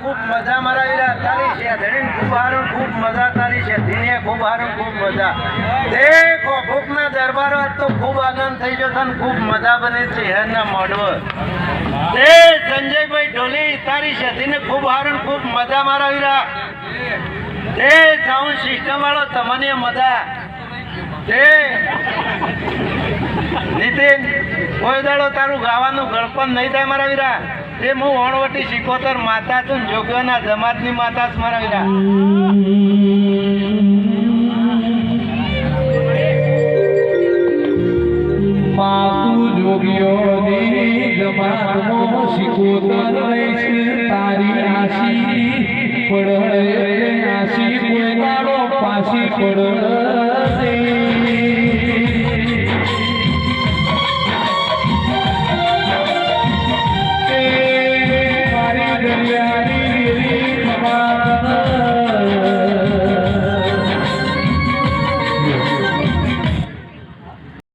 ખૂબ મજા મારા વીરા તારી છે. ધણીને ખૂબ હારું, ખૂબ મજા તારી છે. ધીને ખૂબ હારું, ખૂબ મજા. દેખો, ભૂખના દરબારો તો ખૂબ આનંદ થઈ ગયો તને ખૂબ મજા બને છે. હેરના મોડવો એ સંજયભાઈ ઢોલી, તારી છે. ધીને ખૂબ હારું ખૂબ મજા મારા વીરા એ સાઉન્ડ સિસ્ટમ વાળો, તમને મજા. એ નીતિન, કોઈ દાડો તારું ગાવાનું ગળપણ નહીં થાય મારા વીરા એ હું વણવટી શીખોતર માતા છું ને જોગીઓના જમાતની માતા છું મારા વીરા માતું જોગીઓની જમાતમાં શીખોતર તારી આશી પડે આશી કોઈ પાછી પડે